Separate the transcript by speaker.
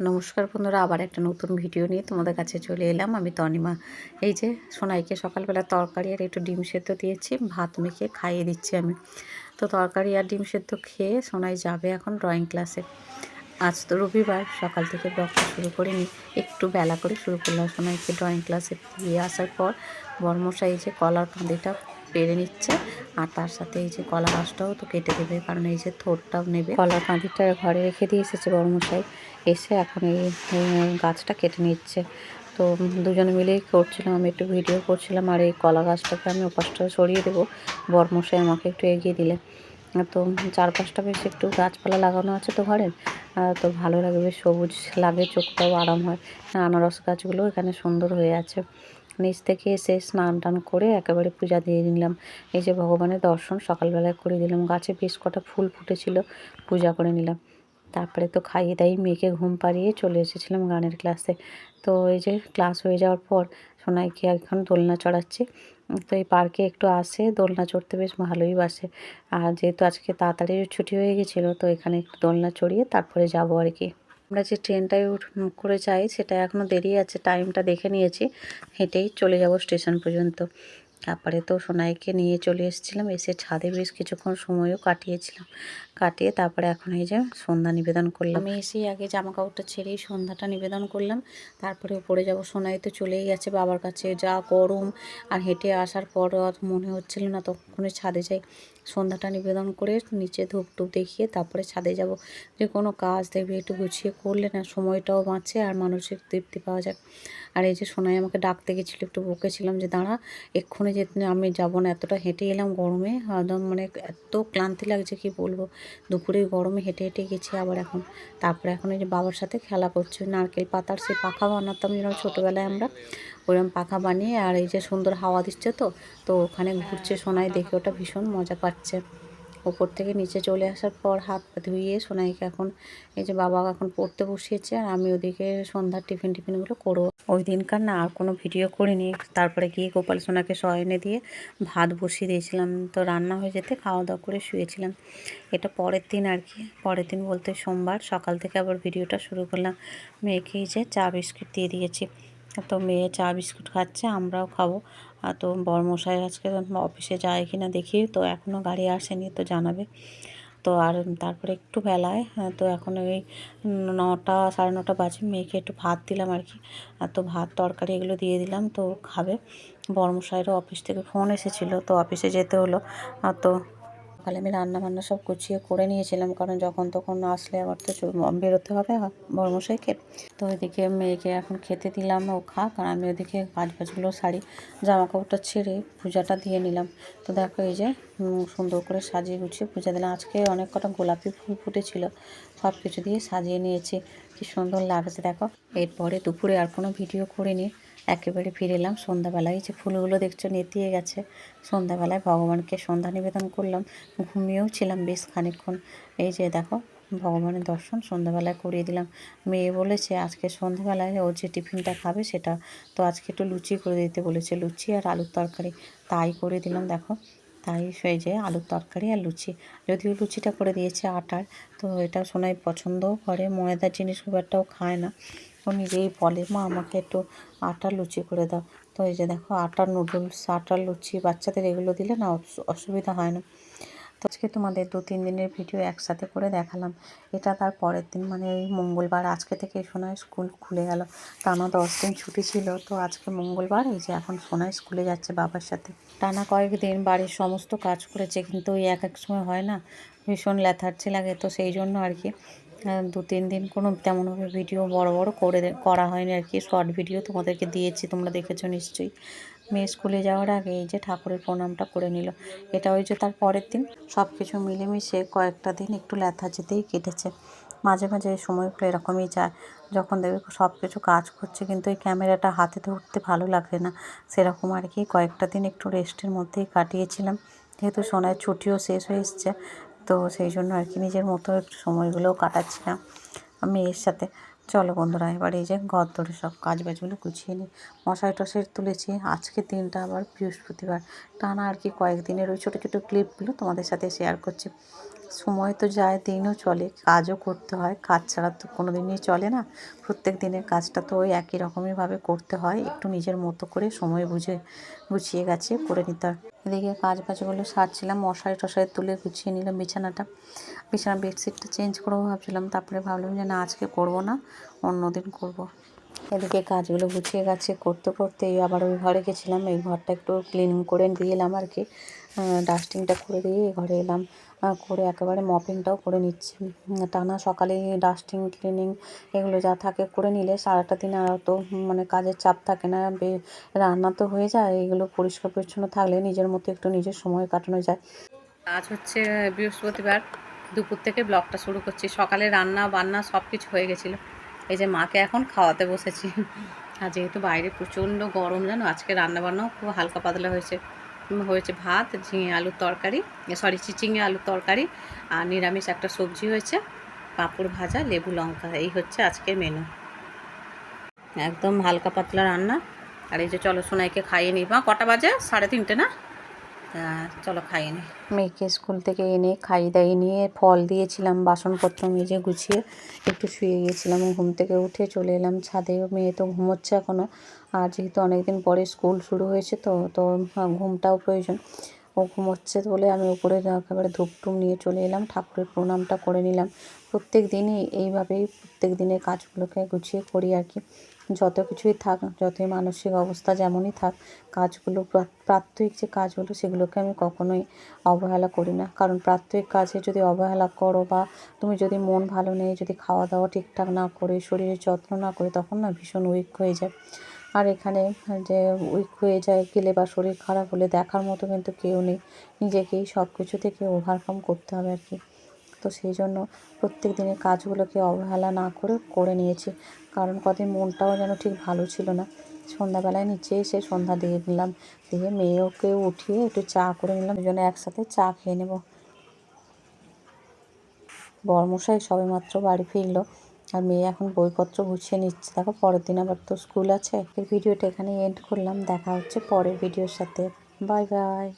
Speaker 1: নমস্কার বন্ধুরা, আবার একটা নতুন ভিডিও নিয়ে তোমাদের কাছে চলে এলাম। আমি তনিমা। এই যে সোনাইকে সকালবেলা তরকারি আর একটু ডিম সেদ্ধ দিয়েছি, ভাত মেখে খাইয়ে দিচ্ছি আমি। তো তরকারি আর ডিম সেদ্ধ খেয়ে সোনাই যাবে এখন ড্রয়িং ক্লাসে আজ তো রবিবার, সকাল থেকে ব্লগটা শুরু করে নিই একটু বেলা করে শুরু করলাম সোনাইকে ড্রয়িং ক্লাসে দিয়ে আসার পর বর্মশাই যে কলার কাঁদিটা পেরে নিচ্ছে। আর তার সাথে এই যে কলা গাছটাও তো কেটে দেবে, কারণ এই যে থোরটাও নেবে। কলার কাঁদিটা ঘরে রেখে দিয়ে এসেছে বর্মশাই এসে এখন এই গাছটা কেটে নিচ্ছে। তো দুজনে মিলেই করছিলাম, আমি একটু ভিডিও করছিলাম, আর এই কলা গাছটাকে আমি ওপাশটা সরিয়ে দেবো। বর্মশাই আমাকে একটু এগিয়ে দিলে। তো চারপাশটা বেশ একটু গাছপালা লাগানো আছে তো ঘরের। তো ভালো লাগে বেশ সবুজ লাগে, চোখটাও আরাম হয়। আনারস গাছগুলো এখানে সুন্দর হয়ে আছে। নিচ থেকে এসে স্নান টান করে একেবারে পূজা দিয়ে নিলাম। এই যে ভগবানের দর্শন, সকালবেলায় করে দিলাম গাছে বেশ কটা ফুল ফুটেছিল, পূজা করে নিলাম। তারপরে তো খাইয়ে দাইয়ে মেয়েকে ঘুম পাড়িয়ে চলে এসেছিলাম গানের ক্লাসে। তো এই যে ক্লাস হয়ে যাওয়ার পর সোনাইকে এখন দোলনা চড়াচ্ছি। তো এই পার্কে একটু আসে, দোলনা চড়তে বেশ ভালোই বাসে। আর যেহেতু আজকে তাড়াতাড়ি ছুটি হয়ে গেছিল, তো এখানে একটু দোলনা চড়িয়ে তারপরে যাব আর কি। আমরা যে ট্রেনটায় করে যাই সেটা এখনও দেরি আছে টাইমটা দেখে নিয়েছি। হেঁটেই চলে যাব স্টেশন পর্যন্ত। তারপরে তো সোনাইকে নিয়ে চলে এসেছিলাম, এসে ছাদে বেশ কিছুক্ষণ সময়ও কাটিয়েছিলাম। কাটিয়ে তারপরে এখন এই যে সন্ধ্যা নিবেদন করলাম। আমি এসেই আগে জামা কাপড়টা ছেড়েই সন্ধ্যাটা নিবেদন করলাম। তারপরে উপরে যাব, সোনাই তো চলেই গেছে বাবার কাছে, যা গরম। আর হেঁটে আসার পর মনে হচ্ছিল না, তখনই ছাদে যাই। সন্ধ্যাটা নিবেদন করে নিচে ধূপ টুপ দেখিয়ে তারপরে ছাদে যাব। যে কোনো কাজ দেখবে, একটু গুছিয়ে করলে না সময়টাও বাঁচে আর মানসিক তৃপ্তি পাওয়া যায়। আর এই যে সোনাই আমাকে ডাকতে গেছিল, একটু বকেছিলাম যে, দাঁড়া, এক্ষুনি যে আমি যাব না। এতটা হেঁটে এলাম গরমে, একদম মানে এত ক্লান্তি লাগছে, কি বলব? দুপুরে গরমে হেঁটে হেঁটে গেছি আবার এখন। তারপরে এখন এই যে বাবার সাথে খেলা করছে, নারকেল পাতার সেই পাখা বানাতাম যেন ছোটোবেলায় আমরা। ওইরকম পাখা বানিয়ে আর এই যে সুন্দর হাওয়া দিচ্ছে তো তো ওখানে ঘুরছে সোনাই, দেখে ওটা ভীষণ মজা পাচ্ছে। ওপর থেকে নিচে চলে আসার পর হাত পা ধুইয়ে সোনাইকে এখন, এই যে বাবা এখন পড়তে বসিয়েছে আর আমি ওদিকে সন্ধ্যার টিফিন টিফিনগুলো করব। ওই দিনকার না আর কোনো ভিডিও করিনি, তারপরে গিয়ে গোপাল সোনাকে শয়নে দিয়ে ভাত বসিয়ে দিয়েছিলাম। তো রান্না হয়ে যেতে খাওয়া দাওয়া করে শুয়েছিলাম। এটা পরের দিন আর কি, পরের দিন বলতে সোমবার, সকাল থেকে আবার ভিডিওটা শুরু করলাম। মেয়েকে যে চা বিস্কুট দিয়ে দিয়েছি। তো মেয়ে চা বিস্কুট খাচ্ছে, আমরাও খাব। আর তো বরমশাই আজকে অফিসে যায় কি না দেখি, তো এখনও গাড়ি আসেনি তো জানাবে। তো আর তারপরে একটু বেলায় তো এখন ওই নটা, সাড়ে নটা বাজে, মেয়েকে একটু ভাত দিলাম আর কি। আর তো ভাত, তরকারি এগুলো দিয়ে দিলাম, তো খাবে। বর্মশাইরও অফিস থেকে ফোন এসেছিল, তো অফিসে যেতে হলো। তো সকালে আমি রান্না বান্না সব গুছিয়ে করে নিয়েছিলাম, কারণ যখন তখন আসলে আবার তো বেরোতে হবে বর্মশাইকে তো ওইদিকে মেয়েকে এখন খেতে দিলাম, ও খা কারণ আমি ওইদিকে কাজ বাজগুলো শাড়ি জামা কাপড়টা ছেড়ে পূজাটা দিয়ে নিলাম। তো দেখো এই যে সুন্দর করে সাজিয়ে গুছিয়ে পূজা দিলাম। আজকে অনেক কটা গোলাপি ফুল ফুটেছিল, সব কিছু দিয়ে সাজিয়ে নিয়েছি, কি সুন্দর লাগছে দেখো। এরপরে দুপুরে আর কোনো ভিডিও করিনি। একেবারে ফিরে এলাম সন্ধ্যাবেলায়। যে ফুলগুলো দেখছ নেতিয়ে গেছে। সন্ধ্যাবেলায় ভগবানকে সন্ধ্যা নিবেদন করলাম। ঘুমিয়েও ছিলাম বেশ খানিক্ষণ এই যে দেখো, ভগবানের দর্শন সন্ধ্যাবেলায় করিয়ে দিলাম। মেয়ে বলেছে, আজকে সন্ধ্যাবেলায় ও যে টিফিনটা খাবে সেটা তো আজকে একটু লুচি করে দিতে বলেছে। লুচি আর আলুর তরকারি। তাই করে দিলাম, দেখো। তাই সেই যে আলুর তরকারি আর লুচি। যদিও লুচিটা করে দিয়েছে আটার, তো এটা শোনাই পছন্দও করে। ময়দার জিনিস খুব একটাও খায় না। ও নিজেই বলে, মা, আমাকে একটু আটার লুচি করে দাও। তো এই যে দেখো আটার নুডলস আটার লুচি, বাচ্চাদের এগুলো দিলে না অসুবিধা হয় না। তো আজকে তোমাদের দু, তিন দিনের ভিডিও একসাথে করে দেখালাম। এটা তার পরের দিন মানে ওই মঙ্গলবার, আজকে থেকে সোনায় স্কুল খুলে গেল। টানা দশ দিন ছুটি ছিল, তো আজকে মঙ্গলবার, এই যে এখন সোনায় স্কুলে যাচ্ছে বাবার সাথে। টানা কয়েকদিন বাড়ির সমস্ত কাজ করেছে, কিন্তু ওই এক এক সময় হয় না, ভীষণ ল্যাথার্জি লাগে, তো সেই জন্য আর কি। দু তিন দিন কোনো তেমনভাবে ভিডিও বড় বড় করে করা হয়নি আর কি। শর্ট ভিডিও তোমাদেরকে দিয়েছি, তোমরা দেখেছ নিশ্চয়ই। মেয়ে স্কুলে যাওয়ার আগে এই যে ঠাকুরের প্রণামটা করে নিল। এটা ওই যে তার পরের দিন সব কিছু মিলেমিশে কয়েকটা দিন একটু যেতেই কেটেছে। মাঝে মাঝে এই সময়গুলো এরকমই যায়। যখন দেখবে সব কিছু কাজ করছে কিন্তু এই ক্যামেরাটা হাতে ধরতে ভালো লাগে না। সেরকম আর কি কয়েকটা দিন একটু রেস্টের মধ্যেই কাটিয়েছিলাম। যেহেতু সোনার ছুটিও শেষ হয়ে এসছে তো সেই জন্য আর কি নিজের মতো একটু সময়গুলোও কাটাচ্ছি কাটাচ্ছিলাম এর সাথে। চলো বন্ধুরা, এবার এই যে ঘর ধরে সব কাজ বাজগুলো গুছিয়ে নিই। মশাই টশাই তুলেছি, আজকে দিনটা আবার বৃহস্পতিবার। টানা আর কি কয়েকদিনের ওই ছোটো ছোটো ক্লিপগুলো তোমাদের সাথে শেয়ার করছি। সময় তো যায়, দিনও চলে, কাজও করতে হয়, কাজ ছাড়া তো কোনো দিনই চলে না। প্রত্যেক দিনের কাজটা তো ওই একই রকমইভাবে করতে হয়, একটু নিজের মতো করে সময় বুঝে, গুছিয়ে গেছে করে নিতে হয়। এদিকে কাজ বাজগুলো সারছিলাম, মশারি টশারি তুলে গুছিয়ে নিলাম বিছানাটা। বিছানা বেডশিটটা চেঞ্জ করব ভাবছিলাম, তারপরে ভাবলাম যে না, আজকে করব না অন্য দিন করব। এদিকে কাজগুলো গুছিয়ে গেছে করতে করতে আবার ওই ঘরে গেছিলাম, এই ঘরটা একটু ক্লিন করে দিয়ে এলাম আর কি। ডাস্টিংটা করে দিয়ে ঘরে এলাম। করে একেবারে মপিংটাও করে নিচ্ছি। টানা সকালে ডাস্টিং ক্লিনিং এগুলো যা থাকে করে নিলে সারাটা দিন আর তো মানে কাজের চাপ থাকে না। রান্না তো হয়ে যায়, এগুলো পরিষ্কার পরিচ্ছন্ন থাকলে নিজের মতো একটু নিজের সময় কাটানো যায়। আজ হচ্ছে বৃহস্পতিবার, দুপুর থেকে ব্লগটা শুরু করছি। সকালে রান্না, বান্না সব কিছু হয়ে গেছিল। এই যে মাকে এখন খাওয়াতে বসেছি। আর যেহেতু বাইরে প্রচণ্ড গরম, জানো? আজকে রান্না বান্নাও খুব হালকা পাতলা হয়েছে। হয়েছে ভাত, ঝিঙে আলুর তরকারি সরি চিচিঙে আলুর তরকারি আর নিরামিষ একটা সবজি হয়েছে, পাঁপড় ভাজা, লেবু লঙ্কা, এই হচ্ছে আজকের মেনু একদম হালকা পাতলা রান্না। আর এই যে চলো সোনাইকে খাইয়ে নিই। মা, কটা বাজে? সাড়ে তিনটে না? চলো খাইয়ে নিই মেয়েকে স্কুল থেকে এনে খাইয়ে দাইয়ে নিয়ে ফল দিয়েছিলাম, বাসনপত্র মেজে গুছিয়ে একটু শুয়ে গিয়েছিলাম। ঘুম থেকে উঠে চলে এলাম ছাদে। মেয়ে তো ঘুমোচ্ছে এখনও আর যেহেতু অনেকদিন পরে স্কুল শুরু হয়েছে তো তো ঘুমটাও প্রয়োজন। ও ঘুমোচ্ছে বলে আমি উপরে একেবারে ধূপ টুপ নিয়ে চলে এলাম। ঠাকুরের প্রণামটা করে নিলাম। প্রত্যেক দিনই এইভাবেই প্রত্যেক দিনের কাজগুলোকে গুছিয়ে করি আর কি। যত কিছুই থাক, যতই মানসিক অবস্থা যেমনই থাক, কাজগুলো প্রা- প্রাত্যহিক যে কাজগুলো সেগুলোকে আমি কখনোই অবহেলা করি না। কারণ প্রাত্যহিক কাজে যদি অবহেলা করো বা তুমি যদি মন ভালো নেই, যদি খাওয়া দাওয়া ঠিকঠাক না করে, শরীরের যত্ন না করে, তখন না ভীষণ উইক হয়ে যায়। আর এখানে যে উইক হয়ে যায় গেলে বা শরীর খারাপ হলে দেখার মতো কিন্তু কেউ নেই। নিজেকেই সব কিছু থেকে ওভারকাম করতে হবে আর কি। তো সেই জন্য প্রত্যেক দিনের কাজগুলোকে অবহেলা না করে করে নিয়েছি। কারণ কদিন মনটাও যেন ঠিক ভালো ছিল না। সন্ধ্যাবেলায় নিচে এসে সন্ধ্যা দিয়ে নিলাম। দিয়ে মেয়েকে উঠিয়ে একটু চা করে নিলাম। দুজনে একসাথে চা খেয়ে নেব। বরমশাই সবেমাত্র বাড়ি ফিরলো। আর মেয়ে এখন বইপত্র গুছিয়ে নিচ্ছে। দেখো পরের দিন আবার তো স্কুল আছে। এই ভিডিওটা এখানে এন্ড করলাম। দেখা হচ্ছে পরের ভিডিওর সাথে। Bye bye.